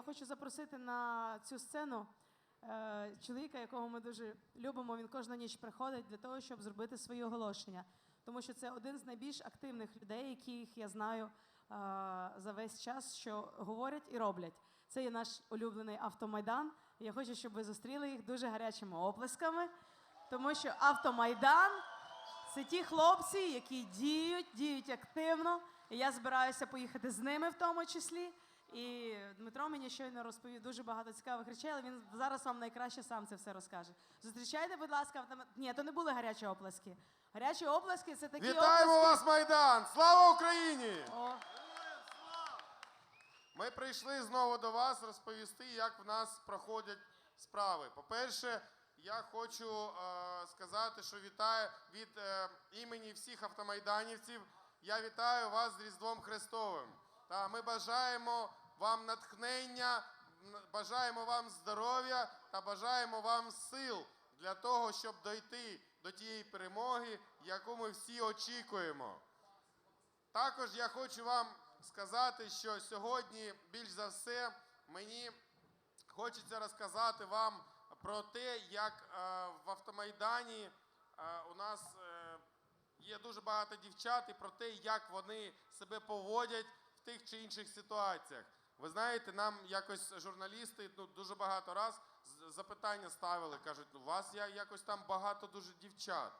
я хочу запросити на цю сцену е, чоловіка, якого ми дуже любимо. Він кожну ніч приходить для того, щоб зробити свої оголошення. Тому що це один з найбільш активних людей, яких я знаю е, за весь час, що говорять і роблять. Це є наш улюблений автомайдан. Я хочу, щоб ви зустріли їх дуже гарячими оплесками, тому що автомайдан це ті хлопці, які діють, діють активно. І я збираюся поїхати з ними в тому числі. І мені щойно розповів дуже багато цікавих речей, але він зараз вам найкраще сам це все розкаже. Зустрічайте, будь ласка, автомат. Ні, то не були гарячі оплески. Гарячі оплески це такі Вітаємо оплески. вас, Майдан! Слава Україні! О, Ми прийшли знову до вас розповісти, як в нас проходять справи. По-перше, я хочу е, сказати, що вітаю від е, імені всіх автомайданівців. Я вітаю вас з Різдвом Христовим. Та ми бажаємо вам натхнення, бажаємо вам здоров'я та бажаємо вам сил для того, щоб дойти до тієї перемоги, яку ми всі очікуємо. Також я хочу вам сказати, що сьогодні більш за все мені хочеться розказати вам про те, як е, в автомайдані е, у нас е, є дуже багато дівчат, і про те, як вони себе поводять в тих чи інших ситуаціях. Ви знаєте, нам якось журналісти ну, дуже багато раз запитання ставили, кажуть, у вас я якось там багато дуже дівчат.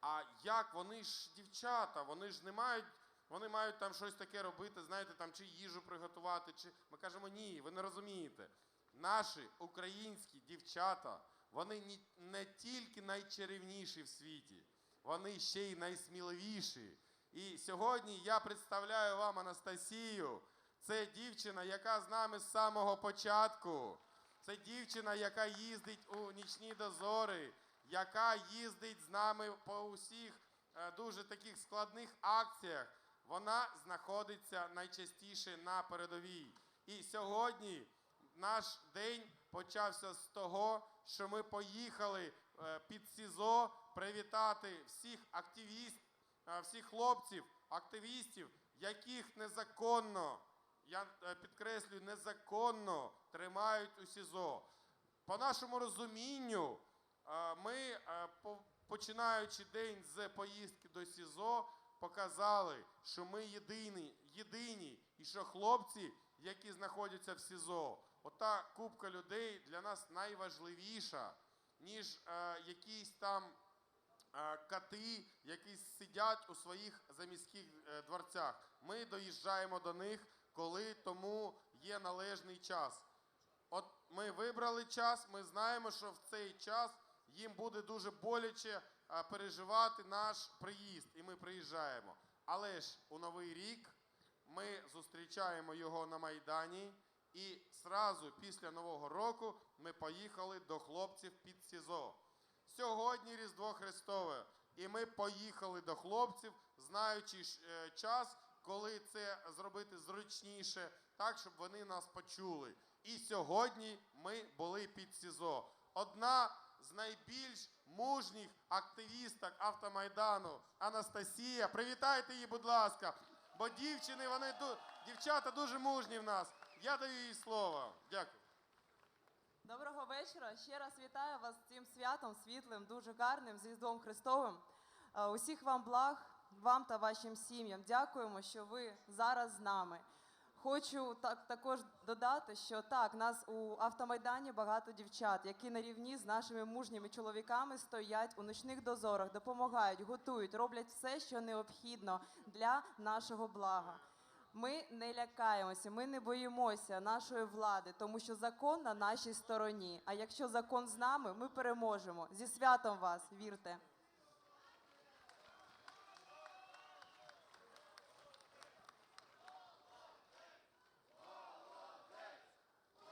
А як вони ж дівчата? Вони ж не мають, вони мають там щось таке робити, знаєте, там чи їжу приготувати, чи ми кажемо, ні, ви не розумієте. Наші українські дівчата, вони не тільки найчарівніші в світі, вони ще й найсміливіші. І сьогодні я представляю вам Анастасію. Це дівчина, яка з нами з самого початку. Це дівчина, яка їздить у нічні дозори, яка їздить з нами по усіх е, дуже таких складних акціях. Вона знаходиться найчастіше на передовій. І сьогодні наш день почався з того, що ми поїхали е, під СІЗО привітати всіх активістів, всіх хлопців, активістів, яких незаконно, я е, підкреслюю, незаконно тримають у СІЗО. По нашому розумінню, е, ми, е, по- починаючи день з поїздки до СІЗО, показали, що ми єдині, єдині і що хлопці, які знаходяться в СІЗО, ота купка людей для нас найважливіша, ніж якісь там кати, які сидять у своїх заміських дворцях. Ми доїжджаємо до них, коли тому є належний час. От ми вибрали час, ми знаємо, що в цей час їм буде дуже боляче переживати наш приїзд, і ми приїжджаємо. Але ж у новий рік ми зустрічаємо його на Майдані, і зразу після Нового року ми поїхали до хлопців під СІЗО. Сьогодні Різдво Христове, і ми поїхали до хлопців, знаючи е, час, коли це зробити зручніше, так, щоб вони нас почули. І сьогодні ми були під СІЗО. Одна з найбільш мужніх активісток автомайдану Анастасія. Привітайте її, будь ласка. Бо дівчини, вони дівчата дуже мужні в нас. Я даю їй слово. Дякую. Доброго вечора. Ще раз вітаю вас з цим святом світлим, дуже гарним, з Христовим. Е, Усіх вам благ, вам та вашим сім'ям. Дякуємо, що ви зараз з нами. Хочу так, також додати, що так, нас у автомайдані багато дівчат, які на рівні з нашими мужніми чоловіками стоять у ночних дозорах, допомагають, готують, роблять все, що необхідно для нашого блага. Ми не лякаємося, ми не боїмося нашої влади, тому що закон на нашій стороні. А якщо закон з нами, ми переможемо. Зі святом вас, вірте.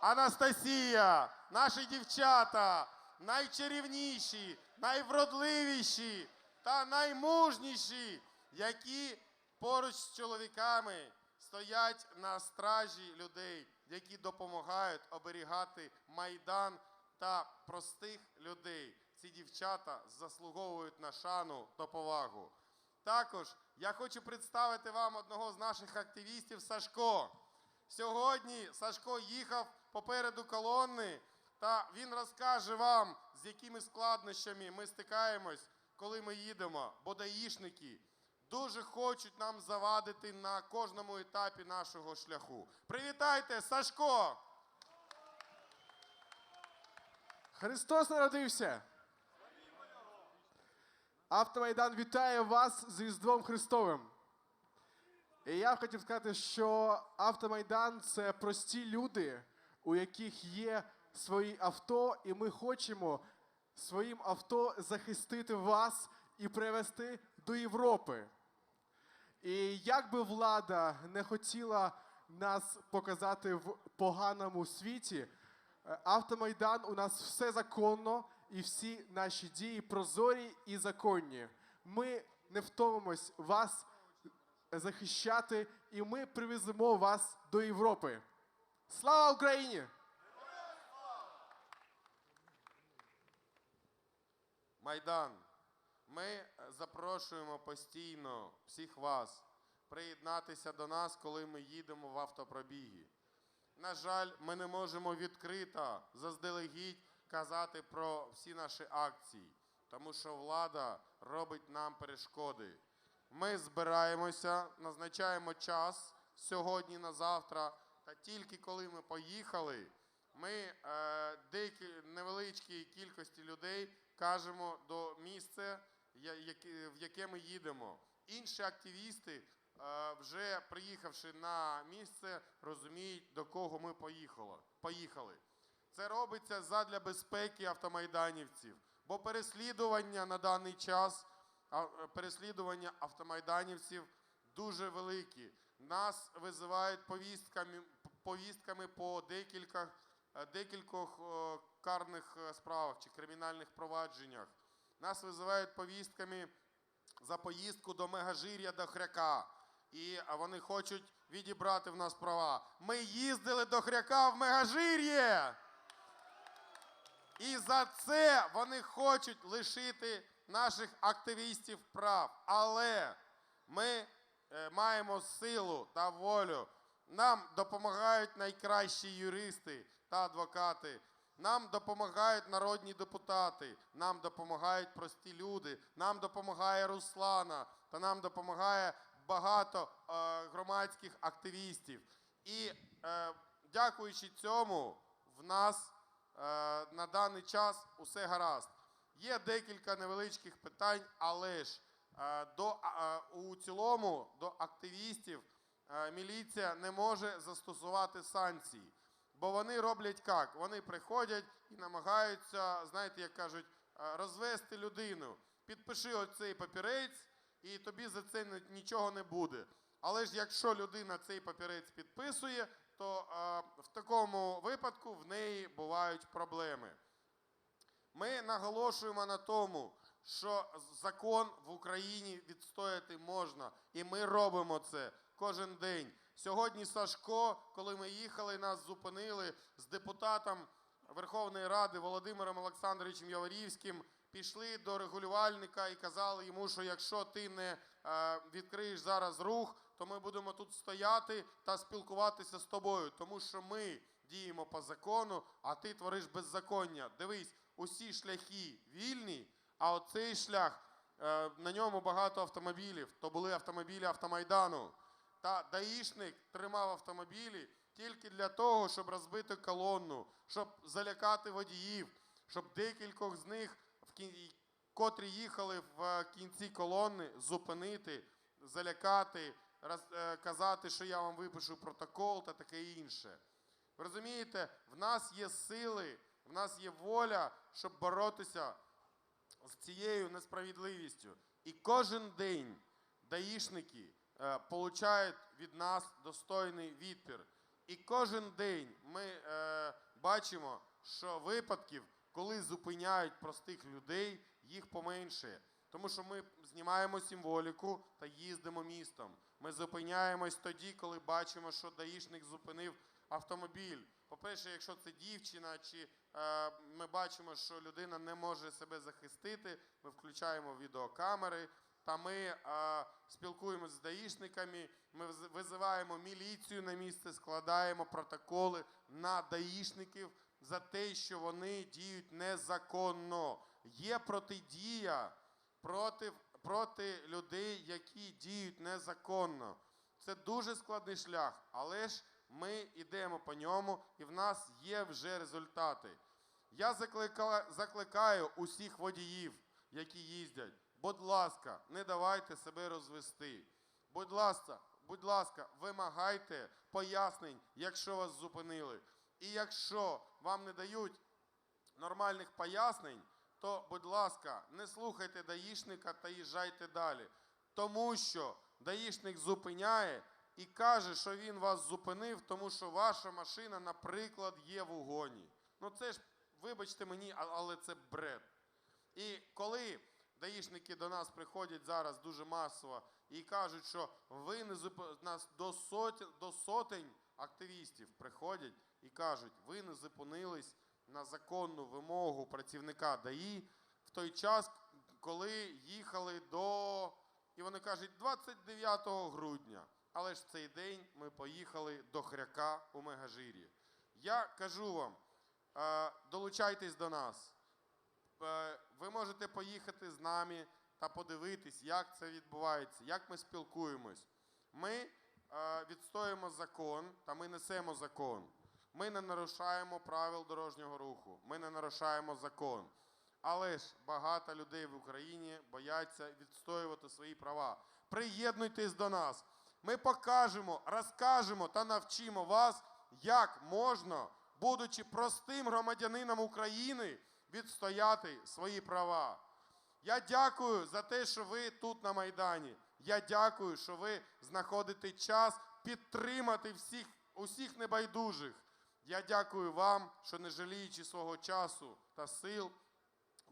Анастасія, наші дівчата, найчарівніші, найвродливіші та наймужніші, які поруч з чоловіками стоять на стражі людей, які допомагають оберігати майдан та простих людей. Ці дівчата заслуговують на шану та повагу. Також я хочу представити вам одного з наших активістів Сашко. Сьогодні Сашко їхав попереду колонни, та він розкаже вам, з якими складнощами ми стикаємось, коли ми їдемо. Бо даїшники дуже хочуть нам завадити на кожному етапі нашого шляху. Привітайте, Сашко! Христос народився! Автомайдан вітає вас з Різдвом Христовим. І я хотів сказати, що Автомайдан це прості люди, у яких є свої авто, і ми хочемо своїм авто захистити вас і привести до Європи. І як би влада не хотіла нас показати в поганому світі, е, Автомайдан у нас все законно і всі наші дії прозорі і законні. Ми не втомимось вас захищати, і ми привеземо вас до Європи. Слава Україні! Майдан, ми запрошуємо постійно всіх вас приєднатися до нас, коли ми їдемо в автопробіги. На жаль, ми не можемо відкрито заздалегідь казати про всі наші акції, тому що влада робить нам перешкоди. Ми збираємося, назначаємо час сьогодні на завтра, та тільки коли ми поїхали, ми е, деякі невеличкій кількості людей кажемо до місця, в яке ми їдемо. Інші активісти, е, вже приїхавши на місце, розуміють, до кого ми поїхали. Це робиться задля безпеки автомайданівців, бо переслідування на даний час, а, е, переслідування автомайданівців дуже великі. Нас визивають повістками, повістками по декілька, е, декількох е, карних е, справах чи кримінальних провадженнях. Нас визивають повістками за поїздку до Мегажир'я до Хряка. І вони хочуть відібрати в нас права. Ми їздили до Хряка в Мегажир'є. І за це вони хочуть лишити наших активістів прав. Але ми маємо силу та волю. Нам допомагають найкращі юристи та адвокати. Нам допомагають народні депутати, нам допомагають прості люди, нам допомагає Руслана та нам допомагає багато е, громадських активістів. І е, дякуючи цьому, в нас е, на даний час усе гаразд. Є декілька невеличких питань, але ж е, до, е, у цілому до активістів міліція не може застосувати санкції. Бо вони роблять як? Вони приходять і намагаються, знаєте, як кажуть, е, розвести людину. Підпиши оцей папірець, і тобі за це нічого не буде. Але ж якщо людина цей папірець підписує, то е, в такому випадку в неї бувають проблеми. Ми наголошуємо на тому, що закон в Україні відстояти можна, і ми робимо це кожен день. Сьогодні Сашко, коли ми їхали, нас зупинили з депутатом Верховної Ради Володимиром Олександровичем Яворівським. Пішли до регулювальника і казали йому, що якщо ти не е, відкриєш зараз рух, то ми будемо тут стояти та спілкуватися з тобою, тому що ми діємо по закону, а ти твориш беззаконня. Дивись, усі шляхи вільні, а оцей шлях е, на ньому багато автомобілів. То були автомобілі автомайдану. Та даїшник тримав автомобілі тільки для того, щоб розбити колонну, щоб залякати водіїв, щоб декількох з них, котрі їхали в е, кінці колони, зупинити, залякати, е, казати, що я вам випишу протокол та таке інше. Ви розумієте, в нас є сили, в нас є воля, щоб боротися з цією несправедливістю. І кожен день даїшники получають від нас достойний відпір. І кожен день ми е, бачимо, що випадків, коли зупиняють простих людей, їх поменшає. Тому що ми знімаємо символіку та їздимо містом. Ми зупиняємось тоді, коли бачимо, що даїшник зупинив автомобіль. По-перше, якщо це дівчина, чи е, ми бачимо, що людина не може себе захистити, ми включаємо відеокамери та ми е, спілкуємося з даїшниками, ми визиваємо міліцію на місце, складаємо протоколи на даїшників за те, що вони діють незаконно. Є протидія проти, проти людей, які діють незаконно. Це дуже складний шлях, але ж ми йдемо по ньому, і в нас є вже результати. Я закликаю усіх водіїв, які їздять. Будь ласка, не давайте себе розвести. Будь ласка, будь ласка, вимагайте пояснень, якщо вас зупинили. І якщо вам не дають нормальних пояснень, то, будь ласка, не слухайте даїшника та їжджайте далі. Тому що даїшник зупиняє і каже, що він вас зупинив, тому що ваша машина, наприклад, є в угоні. Ну це ж, вибачте мені, але це бред. І коли даїшники до нас приходять зараз дуже масово і кажуть, що ви не зуп... нас до сотень, до сотень активістів приходять і кажуть, ви не зупинились на законну вимогу працівника ДАІ в той час, коли їхали до. І вони кажуть, 29 грудня. Але ж в цей день ми поїхали до Хряка у Мегажирі. Я кажу вам, е, долучайтесь до нас. Е, Ви можете поїхати з нами та подивитись, як це відбувається, як ми спілкуємось. Ми е, відстоюємо закон та ми несемо закон. Ми не нарушаємо правил дорожнього руху, ми не нарушаємо закон. Але ж багато людей в Україні бояться відстоювати свої права. Приєднуйтесь до нас. Ми покажемо, розкажемо та навчимо вас, як можна, будучи простим громадянином України, відстояти свої права. Я дякую за те, що ви тут на Майдані. Я дякую, що ви знаходите час підтримати всіх, усіх небайдужих. Я дякую вам, що не жаліючи свого часу та сил,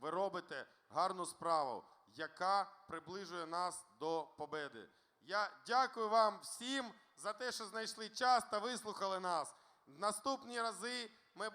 ви робите гарну справу, яка приближує нас до победи. Я дякую вам всім за те, що знайшли час та вислухали нас. Наступні рази ми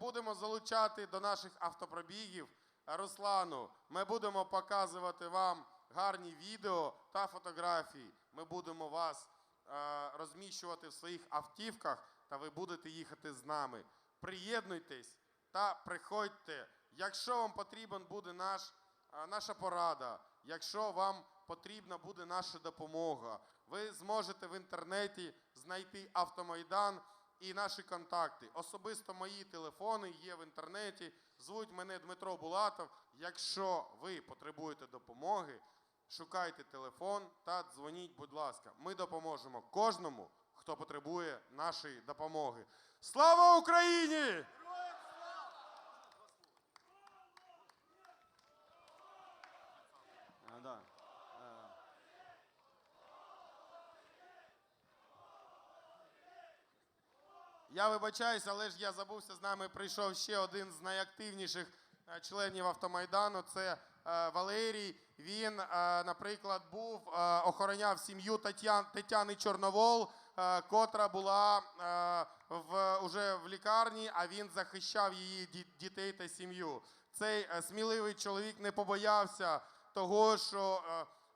будемо залучати до наших автопробігів Руслану. Ми будемо показувати вам гарні відео та фотографії. Ми будемо вас е, розміщувати в своїх автівках, та ви будете їхати з нами. Приєднуйтесь та приходьте. Якщо вам потрібен буде наш, е, наша порада, якщо вам потрібна буде наша допомога, ви зможете в інтернеті знайти автомайдан і наші контакти. Особисто мої телефони є в інтернеті. Звуть мене Дмитро Булатов. Якщо ви потребуєте допомоги, шукайте телефон та дзвоніть, будь ласка. Ми допоможемо кожному, хто потребує нашої допомоги. Слава Україні! А, да. Е, Я вибачаюсь, але ж я забувся, з нами прийшов ще один з найактивніших е, членів автомайдану. Це е, Валерій. Він, е, наприклад, був охороняв сім'ю Тетян, Тетяни Чорновол, котра була в уже в лікарні, а він захищав її дітей та сім'ю. Цей сміливий чоловік не побоявся того, що.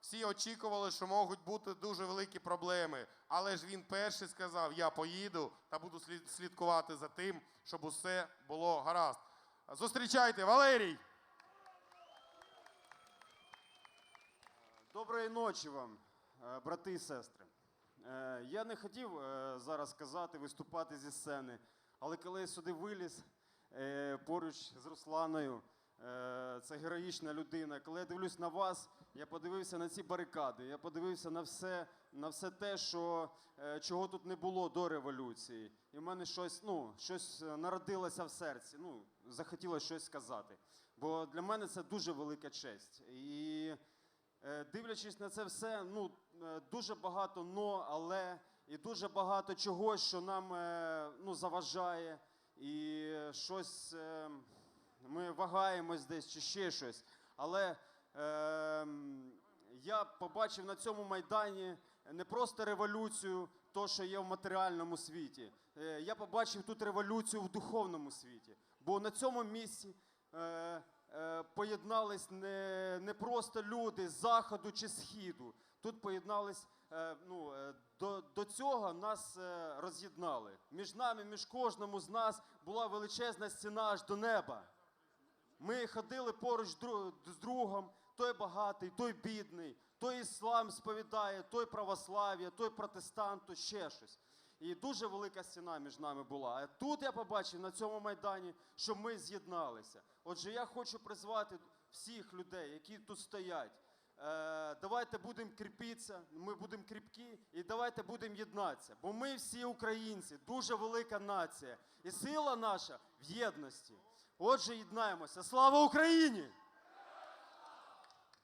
Всі очікували, що можуть бути дуже великі проблеми. Але ж він перший сказав: я поїду та буду слід- слідкувати за тим, щоб усе було гаразд. Зустрічайте, Валерій! Доброї ночі вам, е, брати і сестри. Е, Я не хотів е, зараз сказати, виступати зі сцени, але коли я сюди виліз поруч з Русланою, це героїчна людина. Коли я дивлюсь на вас, я подивився на ці барикади, я подивився на все, на все те, що, е, чого тут не було до революції. І в мене щось, ну, щось е, народилося в серці. Ну, захотілося щось сказати. Бо для мене це дуже велика честь. І Е, Дивлячись на це все, ну е, дуже багато но, але і дуже багато чогось, що нам е, ну, заважає, і щось е, ми вагаємось десь чи ще щось. Але е, я побачив на цьому майдані не просто революцію, то, що є в матеріальному світі. Е, Я побачив тут революцію в духовному світі. Бо на цьому місці е, е, поєднались не, не просто люди з заходу чи східу. Тут поєднались, е, ну, е, до, до цього нас роз'єднали. Між нами, між кожному з нас була величезна стіна аж до неба. Ми ходили поруч з другом, той багатий, той бідний, той іслам сповідає, той православ'я, той протестант, то ще щось. І дуже велика стіна між нами була. А тут я побачив на цьому майдані, що ми з'єдналися. Отже, я хочу призвати всіх людей, які тут стоять. Е, давайте будемо кріпитися, ми будемо кріпкі, і давайте будемо єднатися. Бо ми всі українці, дуже велика нація. І сила наша в єдності. Отже, єднаємося. Слава Україні!